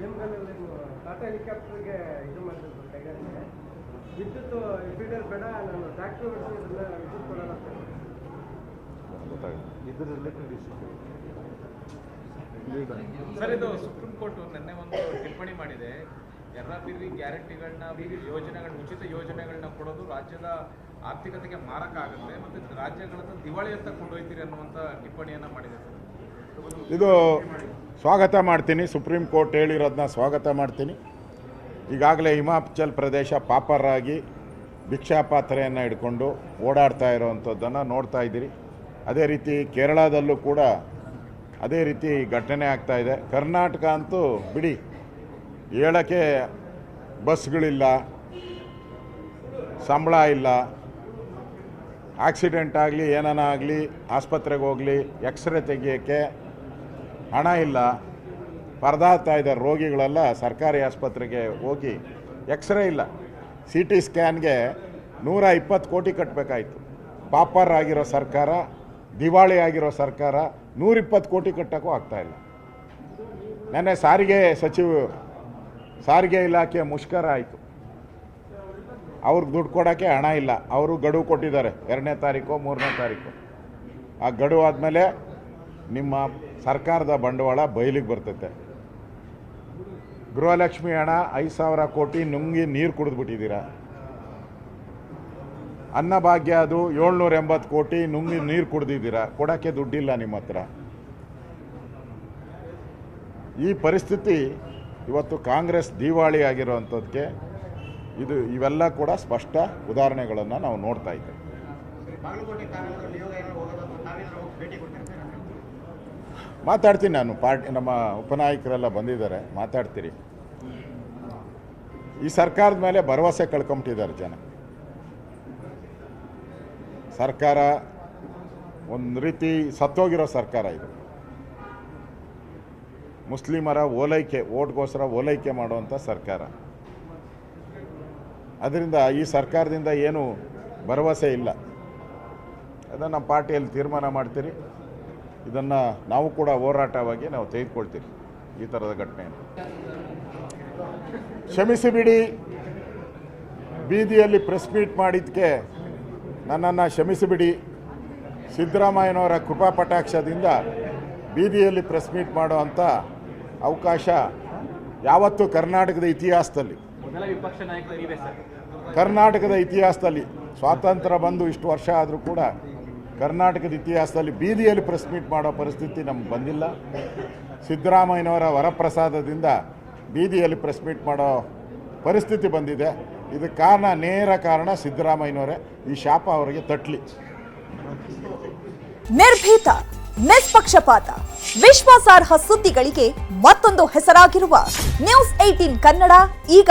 ಟಾಟಾ ಹೆಲಿಕಾಪ್ಟರ್ಗೆ ಇದು ಮಾಡಿದ್ರು ಕೈಗಾರಿಕೆ? ವಿದ್ಯುತ್ ಫೀಡರ್ ಬೇಡ ನಾನು ಟ್ರ್ಯಾಕ್ಟರ್ ಓಡಿಸೋದನ್ನ ವಿದ್ಯುತ್. ಗೊತ್ತಾಗುತ್ತೆ. ಇದ್ರ ರಿಲೇಟೆಡ್ ಇಶ್ಯೂ ಸರ್ ಇದು ಸುಪ್ರೀಂ ಕೋರ್ಟ್ ನಿನ್ನೆ ಒಂದು ಟಿಪ್ಪಣಿ ಮಾಡಿದೆ. ಎರ್ರಾಬಿರ್ರಿ ಗ್ಯಾರಂಟಿಗಳನ್ನ ಯೋಜನೆಗಳನ್ನ ಉಚಿತ ಯೋಜನೆಗಳನ್ನ ಕೊಡೋದು ರಾಜ್ಯದ ಆರ್ಥಿಕತೆಗೆ ಮಾರಕ ಆಗುತ್ತೆ. ಮತ್ತೆ ರಾಜ್ಯಗಳನ್ನ ದಿವಾಳಿ ಅಂತ ಕೊಂಡೊಯ್ತೀರಿ ಅನ್ನುವಂಥ ಟಿಪ್ಪಣಿಯನ್ನ ಮಾಡಿದೆ ಸರ್. ಇದು ಸ್ವಾಗತ ಮಾಡ್ತೀನಿ. ಸುಪ್ರೀಂ ಕೋರ್ಟ್ ಹೇಳಿರೋದನ್ನ ಸ್ವಾಗತ ಮಾಡ್ತೀನಿ. ಈಗಾಗಲೇ ಹಿಮಾಚಲ್ ಪ್ರದೇಶ ಪಾಪರಾಗಿ ಭಿಕ್ಷಾಪಾತ್ರೆಯನ್ನು ಹಿಡ್ಕೊಂಡು ಓಡಾಡ್ತಾ ಇರೋವಂಥದ್ದನ್ನು ನೋಡ್ತಾ ಇದ್ದೀರಿ. ಅದೇ ರೀತಿ ಕೇರಳದಲ್ಲೂ ಕೂಡ ಅದೇ ರೀತಿ ಘಟನೆ ಆಗ್ತಾಯಿದೆ ಕರ್ನಾಟಕ ಅಂತೂ ಬಿಡಿ, ಹೇಳೋಕ್ಕೆ ಬಸ್ಗಳಿಲ್ಲ, ಸಂಬಳ ಇಲ್ಲ. ಆಕ್ಸಿಡೆಂಟ್ ಆಗಲಿ, ಏನಾನ ಆಗಲಿ, ಆಸ್ಪತ್ರೆಗೆ ಹೋಗಲಿ, ಎಕ್ಸ್ರೇ ತೆಗಿಯೋಕ್ಕೆ ಹಣ ಇಲ್ಲ. ಪರದಾಡ್ತಾ ಇದ್ದಾರೆ ರೋಗಿಗಳೆಲ್ಲ ಸರ್ಕಾರಿ ಆಸ್ಪತ್ರೆಗೆ ಹೋಗಿ ಎಕ್ಸ್ರೇ ಇಲ್ಲ. ಸಿ ಟಿ ಸ್ಕ್ಯಾನ್ಗೆ ನೂರ ಇಪ್ಪತ್ತು ಕೋಟಿ ಕಟ್ಟಬೇಕಾಯ್ತು ಪಾಪರ್ ಆಗಿರೋ ಸರ್ಕಾರ, ದಿವಾಳಿ ಆಗಿರೋ ಸರ್ಕಾರ ನೂರಿಪ್ಪತ್ತು ಕೋಟಿ ಕಟ್ಟೋಕ್ಕೂ ಆಗ್ತಾಯಿಲ್ಲ ನೆನ್ನೆ ಸಾರಿಗೆ ಸಚಿವ, ಸಾರಿಗೆ ಇಲಾಖೆ ಮುಷ್ಕರ ಆಯಿತು. ಅವ್ರಿಗೆ ದುಡ್ಡು ಕೊಡೋಕ್ಕೆ ಹಣ ಇಲ್ಲ. ಅವರು ಗಡುವು ಕೊಟ್ಟಿದ್ದಾರೆ. ಎರಡನೇ ತಾರೀಕು, ಮೂರನೇ ತಾರೀಕು. ಆ ಗಡುವು ಆದಮೇಲೆ ನಿಮ್ಮ ಸರ್ಕಾರದ ಬಂಡವಾಳ ಬಯಲಿಗೆ ಬರ್ತೈತೆ. ಗೃಹಲಕ್ಷ್ಮಿ ಹಣ ಐದು ಸಾವಿರ ಕೋಟಿ ನುಂಗಿ ನೀರು ಕುಡಿದ್ಬಿಟ್ಟಿದ್ದೀರಾ? ಅನ್ನಭಾಗ್ಯ ಅದು ಏಳ್ನೂರ ಎಂಬತ್ತು ಕೋಟಿ ನುಂಗಿ ನೀರು ಕುಡ್ದಿದ್ದೀರಾ? ಕೊಡೋಕ್ಕೆ ದುಡ್ಡಿಲ್ಲ ನಿಮ್ಮ ಹತ್ರ. ಈ ಪರಿಸ್ಥಿತಿ ಇವತ್ತು ಕಾಂಗ್ರೆಸ್ ದಿವಾಳಿ ಆಗಿರೋವಂಥದ್ದಕ್ಕೆ ಇದು ಇವೆಲ್ಲ ಕೂಡ ಸ್ಪಷ್ಟ ಉದಾಹರಣೆಗಳನ್ನು ನಾವು ನೋಡ್ತಾ ಇದ್ದೇವೆ. ಮಾತಾಡ್ತೀನಿ ನಾನು. ಪಾರ್ಟಿ ನಮ್ಮ ಉಪನಾಯಕರೆಲ್ಲ ಬಂದಿದ್ದಾರೆ. ಮಾತಾಡ್ತೀರಿ. ಈ ಸರ್ಕಾರದ ಮೇಲೆ ಭರವಸೆ ಕಳ್ಕೊಂಬಿಟ್ಟಿದ್ದಾರೆ ಜನ. ಸರ್ಕಾರ ಒಂದು ರೀತಿ ಸತ್ತೋಗಿರೋ ಸರ್ಕಾರ ಇದು. ಮುಸ್ಲಿಮರ ಓಲೈಕೆ ಓಟ್ಗೋಸ್ಕರ ಓಲೈಕೆ ಮಾಡುವಂಥ ಸರ್ಕಾರ. ಅದರಿಂದ ಈ ಸರ್ಕಾರದಿಂದ ಏನು ಭರವಸೆ ಇಲ್ಲ. ಅದನ್ನು ನಮ್ಮ ಪಾರ್ಟಿಯಲ್ಲಿ ತೀರ್ಮಾನ ಮಾಡ್ತೀರಿ. ಇದನ್ನು ನಾವು ಕೂಡ ಹೋರಾಟವಾಗಿ ನಾವು ತೆಗೆದುಕೊಳ್ತೀವಿ ಈ ಥರದ ಘಟನೆಯನ್ನು. ಕ್ಷಮಿಸಿಬಿಡಿ. ಬೀದಿಯಲ್ಲಿ ಪ್ರೆಸ್ ಮೀಟ್ ಮಾಡಿದ್ದಕ್ಕೆ ನನ್ನನ್ನು ಕ್ಷಮಿಸಿಬಿಡಿ. ಸಿದ್ದರಾಮಯ್ಯನವರ ಕೃಪಾ ಪಟಾಕ್ಷದಿಂದ ಬೀದಿಯಲ್ಲಿ ಪ್ರೆಸ್ ಮೀಟ್ ಮಾಡುವಂಥ ಅವಕಾಶ ಯಾವತ್ತೂ ಕರ್ನಾಟಕದ ಇತಿಹಾಸದಲ್ಲಿ ಕರ್ನಾಟಕದ ಇತಿಹಾಸದಲ್ಲಿ ಸ್ವಾತಂತ್ರ್ಯ ಬಂದು ಇಷ್ಟು ವರ್ಷ ಆದರೂ ಕೂಡ ಕರ್ನಾಟಕದ ಇತಿಹಾಸದಲ್ಲಿ ಬೀದಿಯಲ್ಲಿ ಪ್ರೆಸ್ ಮೀಟ್ ಮಾಡೋ ಪರಿಸ್ಥಿತಿ ನಮ್ಗೆ ಬಂದಿಲ್ಲ. ಸಿದ್ದರಾಮಯ್ಯನವರ ವರಪ್ರಸಾದದಿಂದ ಬೀದಿಯಲ್ಲಿ ಪ್ರೆಸ್ ಮೀಟ್ ಮಾಡೋ ಪರಿಸ್ಥಿತಿ ಬಂದಿದೆ. ಇದಕ್ಕೆ ಕಾರಣ ನೇರ ಕಾರಣ ಸಿದ್ದರಾಮಯ್ಯನವರೇ. ಈ ಶಾಪ ಅವರಿಗೆ ತಟ್ಲಿ. ನಿರ್ಭೀತ ನಿಷ್ಪಕ್ಷಪಾತ ವಿಶ್ವಾಸಾರ್ಹ ಸುದ್ದಿಗಳಿಗೆ ಮತ್ತೊಂದು ಹೆಸರಾಗಿರುವ ನ್ಯೂಸ್ ಏಟೀನ್ ಕನ್ನಡ ಈಗ